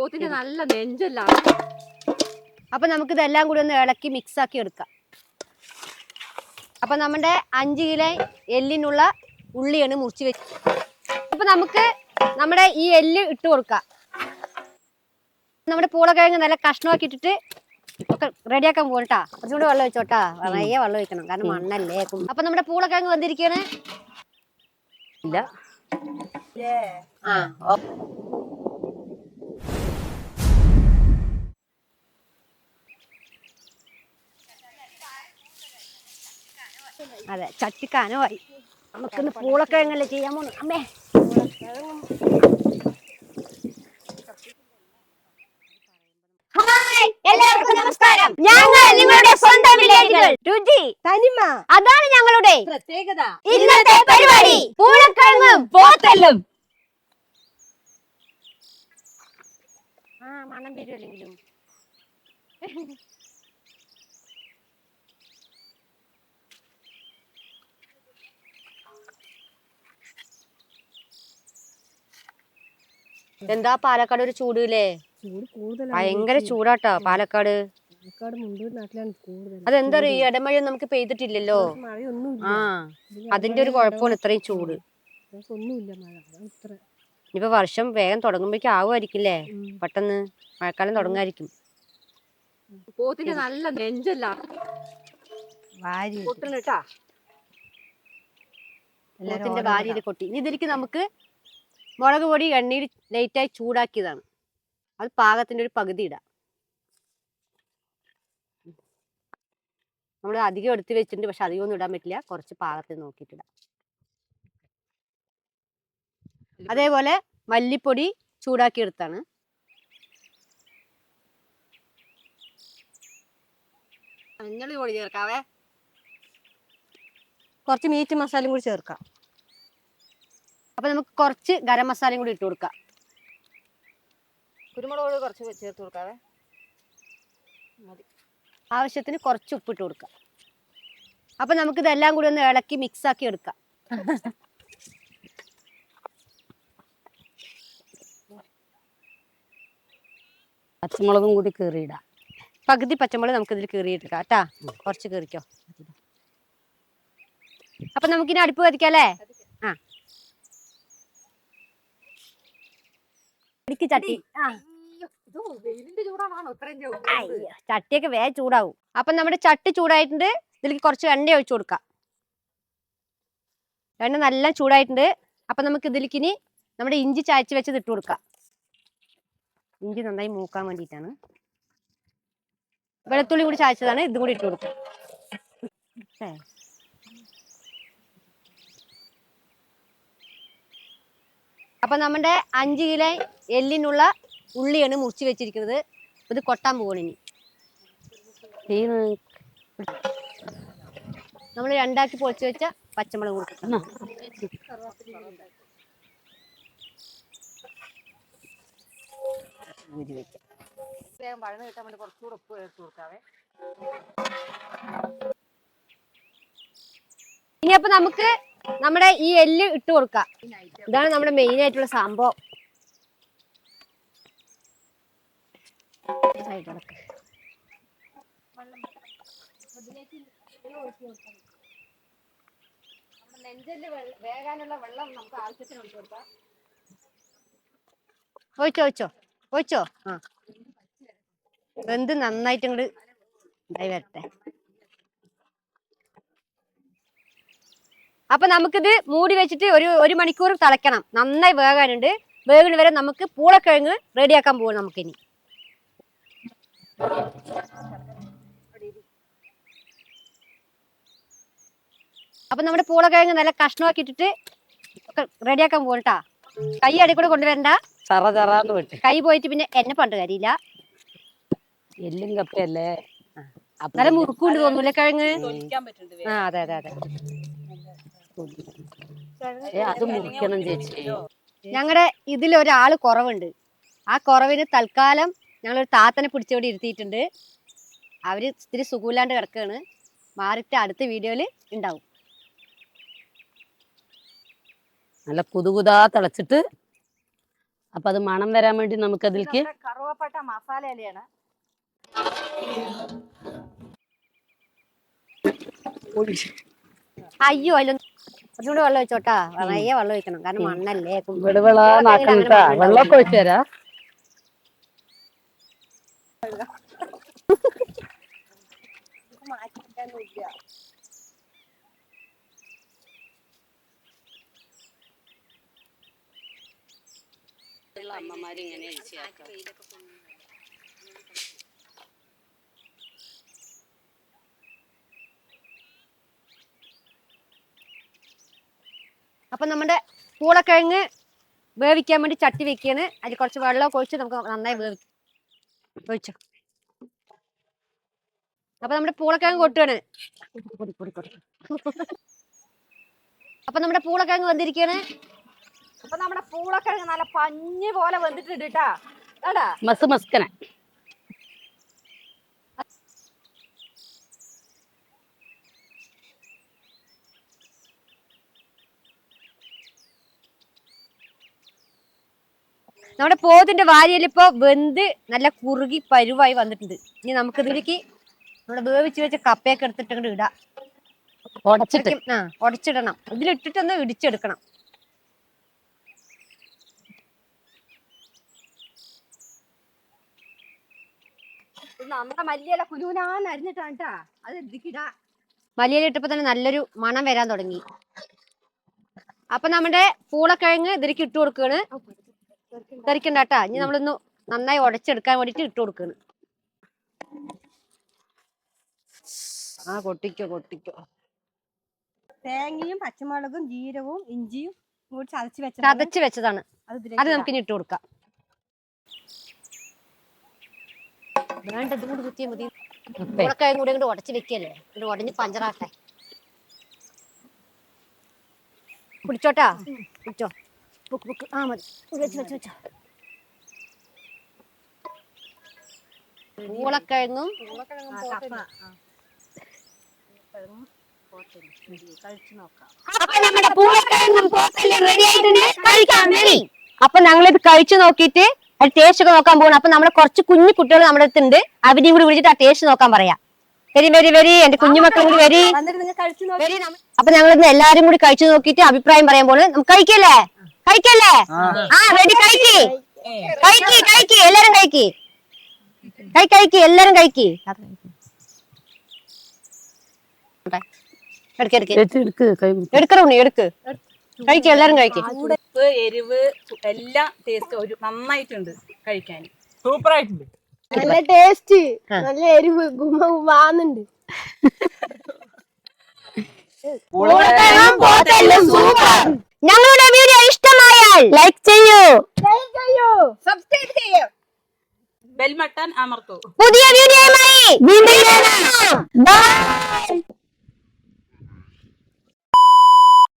പോത്തിന്റെ നല്ല നെഞ്ചെല്ലാം. അപ്പൊ നമുക്ക് ഇതെല്ലാം കൂടി ഒന്ന് ഇളക്കി മിക്സ് ആക്കി എടുക്കാം. അപ്പൊ നമ്മുടെ അഞ്ച് കിലോ എല്ലിനുള്ള ഉള്ളിയാണ് മുറിച്ച് വെച്ച് അപ്പൊ നമുക്ക് നമ്മുടെ ഈ എല്ല് ഇട്ട് കൊടുക്കാം. നമ്മുടെ പൂളക്കിഴങ്ങ് നല്ല കഷ്ണമാക്കി ഇട്ടിട്ട് ഒക്കെ റെഡിയാക്കാൻ പോകട്ടാ കുറച്ചുകൂടി വെള്ളം വെച്ചോട്ടാ നിറയെ വെള്ളം വെക്കണം കാരണം മണ്ണല്ലേ. അപ്പൊ നമ്മുടെ പൂളക്കിഴങ്ങ് വന്നിരിക്കണേ ഇല്ല. ആ അതെ ചട്ടിക്കാനമായി നമുക്കിന്ന് പൂളക്കിഴങ്ങല്ലേ ചെയ്യാൻ പോണു? അമ്മേ. എല്ലാവർക്കും നമസ്കാരം. ഞങ്ങൾ നിങ്ങളുടെ സ്വന്തം വില്ലേജുകൾ. രുചി തനിമ. അതാണ് ഞങ്ങളുടെ പ്രത്യേകത. ഇന്നത്തെ പരിപാടി. പൂളക്കിഴങ്ങും പോത്തല്ലും ആ മണം വരുമല്ലെങ്കിലും എന്താ പാലക്കാട് ഒരു ചൂടില്ലേ? ചൂട് ഇല്ലേ ഭയങ്കര ചൂടാട്ടോ പാലക്കാട്. അതെന്താ ഈ ഇടമഴ നമുക്ക് പെയ്തിട്ടില്ലല്ലോ. ആ അതിന്റെ ഒരു കുഴപ്പമാണ് ഇത്രയും ചൂട്. ഇനിയിപ്പോ വർഷം വേഗം തുടങ്ങുമ്പോഴേക്കും ആവുമായിരിക്കില്ലേ? പെട്ടെന്ന് മഴക്കാലം തുടങ്ങായിരിക്കും പോത്തിന്റെ നല്ല നെഞ്ചല്ല. പോത്തിന്റെ ഭാര്യ കൊട്ടി. ഇനി ഇതിലേക്ക് നമുക്ക് മുളക് പൊടി എണ്ണയിൽ ലൈറ്റായി ചൂടാക്കിയതാണ്. അത് പാകത്തിന്റെ ഒരു പകുതി ഇടാം. നമ്മൾ അധികം എടുത്ത് വെച്ചിട്ടുണ്ട് പക്ഷെ അധികം ഒന്നും ഇടാൻ പറ്റില്ല. കുറച്ച് പാകത്തിൽ നോക്കിയിട്ടിടാം അതേപോലെ മല്ലിപ്പൊടി ചൂടാക്കി എടുത്താണ്. മഞ്ഞൾ പൊടി ചേർക്കാവേ. കുറച്ച് മീറ്റ് മസാലയും കൂടി ചേർക്കാം. അപ്പൊ നമുക്ക് കുറച്ച് ഗരം മസാലയും കൂടി ഇട്ട് കൊടുക്കാം. കുരുമുളക് കുറച്ച് ചേർത്ത് കൊടുക്കാവേ? മതി. ആവശ്യത്തിന് കുറച്ച് ഉപ്പിട്ട് കൊടുക്കാം. അപ്പൊ നമുക്ക് ഇതെല്ലാം കൂടി ഒന്ന് ഇളക്കി മിക്സ് ആക്കി എടുക്കാം. പച്ചമുളകും കൂടി കീറിയിടാം. പകുതി പച്ചമുളക് നമുക്ക് ഇതിൽ കീറിയിട്ടെടുക്കാം കേട്ടാ. കുറച്ച് കീറിക്കോ. അപ്പൊ നമുക്കിനി അടുപ്പ് വരയ്ക്കാം ആ ഇടിക്ക് ചട്ടി. ആ. അയ്യോ, ചട്ടിയൊക്കെ വേഗം ചൂടാവും. അപ്പൊ നമ്മുടെ ചട്ടി ചൂടായിട്ടുണ്ട്. ഇതിലേക്ക് കുറച്ച് എണ്ണ ഒഴിച്ചു കൊടുക്കാം. എണ്ണ നല്ല ചൂടായിട്ടുണ്ട്. അപ്പൊ നമുക്ക് ഇതിലേക്ക് ഇനി നമ്മുടെ ഇഞ്ചി ചായച്ച് വെച്ചത് ഇട്ട് കൊടുക്കാം. ഇഞ്ചി നന്നായി മൂക്കാൻ വേണ്ടിയിട്ടാണ്. വെളുത്തുള്ളി കൂടി ചായച്ചതാണ് ഇതും കൂടി ഇട്ട് കൊടുക്കാം. അപ്പൊ നമ്മുടെ അഞ്ച് കിലോ എല്ലിനുള്ള ഉള്ളിയാണ് മുറിച്ച് വെച്ചിരിക്കുന്നത്. ഇത് കൊട്ടാൻ പോകണം ഇനി. നമ്മൾ രണ്ടാക്കി പൊളിച്ച് വെച്ച പച്ചമുളക് കൊടുക്കണം ഇനിയപ്പോ ഊരി വെക്കാം. വേഗം വഴന്ന് കിട്ടാൻ വേണ്ടി കുറച്ചുകൂടെ ഉപ്പ് ചേർത്ത് കൊടുക്കാവേ. ഇനി അപ്പൊ നമുക്ക് നമ്മുടെ ഈ എല്ല് ഇട്ട് കൊടുക്കാം. ഇതാണ് നമ്മുടെ മെയിൻ ആയിട്ടുള്ള സംഭവം. വേകാനുള്ള വെള്ളം നമുക്ക് ആവശ്യത്തിന് ഒഴിച്ചു കൊടുക്കാം. ഒഴിച്ചോ ഒഴിച്ചോ ഒഴിച്ചോ? ആ. വെന്ത് നന്നായിട്ട് ഇങ്ങോട്ട് ഇതായി വരട്ടെ. അപ്പൊ നമുക്കിത് മൂടി വെച്ചിട്ട് ഒരു ഒരു മണിക്കൂർ തിളയ്ക്കണം. നന്നായി വേകാനുണ്ട്. വേഗം വരെ നമുക്ക് പൂളക്കിഴങ്ങ് റെഡിയാക്കാൻ പോകും നമുക്കിനി. അപ്പൊ നമ്മുടെ പൂളക്കിഴങ്ങ് നല്ല കഷ്ണമാക്കി ഇട്ടിട്ട് ഒക്കെ റെഡിയാക്കാൻ പോകട്ടാ കൈ അടി കൂടെ കൊണ്ടുവരണ്ട. കൈ പോയിട്ട് പിന്നെ എന്നെ പണ്ട് കാര്യമില്ല എല്ലും കപ്പയല്ലേ? നല്ല മുറുക്കുണ്ട് തോന്നൂല്ലേ കിഴങ്ങ്? ആ അതെ അതെ അതെ. ഏ, അത് മുറിക്കണം ചേച്ചി. ഞങ്ങളുടെ ഇതിൽ ഒരാൾ കുറവുണ്ട്. ആ കുറവിന് തൽക്കാലം ഞങ്ങളൊരു താത്തനെ പിടിച്ചോടി ഇരുത്തിയിട്ടുണ്ട്. അവർ ഇത്തിരി സുഖമില്ലാണ്ട് കിടക്കാണ്. മാറിയിട്ട് അടുത്ത വീഡിയോയിൽ ഉണ്ടാവും നല്ല കുതുകുതാ തിളച്ചിട്ട് അപ്പൊ അത് മണം വരാൻ വേണ്ടി നമുക്ക് അതിലേക്ക് കറുവപ്പട്ട മസാല ഇലയാണ്. അയ്യോ അതിൽ കുറച്ചുകൂടി വെള്ളം ഒഴിച്ചോട്ടാ. നിറയെ വെള്ളം ഒഴിക്കണം. കാരണം മണ്ണല്ലേ? വെള്ളമൊക്കെ ഒഴിച്ചു തരാ അമ്മമാര് ഇങ്ങനെ അപ്പൊ നമ്മുടെ പൂളക്കിഴങ്ങ് വേവിക്കാൻ വേണ്ടി ചട്ടി വെക്കുകയാണ്. അതിൽ കുറച്ച് വെള്ളമൊക്കെ ഒഴിച്ച് നമുക്ക് നന്നായി വേവിക്കാം ഒഴിച്ചോ അപ്പൊ നമ്മുടെ പൂളക്കിഴങ്ങ് കൊട്ടുകയാണ് അപ്പൊ നമ്മുടെ പൂളക്കിഴങ്ങ് വന്നിരിക്കുകയാണ് അപ്പൊ നമ്മുടെ പൂളക്കിഴങ്ങ് നല്ല പഞ്ഞ് പോലെ വന്നിട്ടുണ്ട് കേട്ടാ. മസ് മസ്കന. നമ്മുടെ പോത്തിന്റെ വാരിയിൽ ഇപ്പൊ വെന്ത് നല്ല കുറുകി പരുവായി വന്നിട്ടുണ്ട്. ഇനി നമുക്ക് ഇതിലേക്ക് നമ്മുടെ വേവിച്ച് വെച്ച കപ്പയൊക്കെ എടുത്തിട്ട് ഇടാം. ഉടച്ചിട്ട്? ആ ഉടച്ചിടണം. ഇതിലിട്ടിട്ടൊന്ന് ഇടിച്ചെടുക്കണം. ഇത് നമ്മുടെ മല്ലിയില കുനുകുനാന്ന് അരിഞ്ഞിട്ടാണ് കേട്ടാ അത് ഇതിക്കിടാ മല്ലിയില ഇട്ടപ്പോ തന്നെ നല്ലൊരു മണം വരാൻ തുടങ്ങി. അപ്പൊ നമ്മുടെ പൂളക്കിഴങ്ങ് ഇതിലേക്ക് ഇട്ട് കൊടുക്കുകയാണ്. തെറിക്കണ്ട കേട്ടാ ഇനി നമ്മളൊന്ന് നന്നായി ഉടച്ചെടുക്കാൻ വേണ്ടിട്ട് ഇട്ട് കൊടുക്കണം. ആ കൊട്ടിക്കോ കൊട്ടിക്കോ. തേങ്ങയും പച്ചമുളകും ജീരകവും ഇഞ്ചിയും കൂടി ചതച്ച് വെച്ചത് ചതച്ച് വെച്ചതാണ്. അത് നമുക്കിനി നമുക്ക് ഇനി ഇട്ട് കൊടുക്കാം. വേണ്ട ഇതും കൂടി കുത്തിയാൽ മതി. പൂളക്കിഴങ്ങ് കൂടി അങ്ങോട്ട് ഉടച്ച് വെക്കല്ലേ? ഇത് ഉടഞ്ഞ് പഞ്ചറാട്ടെ കുടിച്ചോട്ടാ? കുടിച്ചോ? ബുക്ക് ബുക്ക് ആ മതി വെച്ച് വെച്ച് വെച്ചോ പൂളക്കിഴങ്ങും അപ്പൊ ഞങ്ങളിത് കഴിച്ചു നോക്കിയിട്ട് അത് ടേസ്റ്റ് ഒക്കെ നോക്കാൻ പോകണം അപ്പൊ നമ്മുടെ കുറച്ച് കുഞ്ഞു കുട്ടികൾ നമ്മുടെ അടുത്തുണ്ട്。അവരെയും കൂടി വിളിച്ചിട്ട് ആ ടേസ്റ്റ് നോക്കാൻ പറയാം。വരി വരി വരി. എന്റെ കുഞ്ഞുമക്കളും കൂടി വരി അപ്പൊ ഞങ്ങൾ ഇന്ന് എല്ലാരും കൂടി കഴിച്ചു നോക്കിയിട്ട് അഭിപ്രായം പറയാൻ പോകുന്നത് നമുക്ക് കഴിക്കല്ലേ? കഴിക്കല്ലേ ആ റെഡി കഴിക്ക് കഴിക്ക് കഴിക്ക് എല്ലാരും കഴിക്ക് കൈ കഴിക്ക് എല്ലാരും കഴിക്ക് എടുക്ക് എല്ലാരും കഴിക്ക് ഉപ്പ് എരിവ് എല്ലാം ടേസ്റ്റ് ഒരു നന്നായിട്ടുണ്ട് കഴിക്കാൻ സൂപ്പർ ആയിട്ടുണ്ട് നല്ല ടേസ്റ്റ് നല്ല എരിവ് ഗുമ ഗുമാന്നുണ്ട് അമർത്തു പുതിയ വീഡിയോയുമായി വീണ്ടും കാണാം.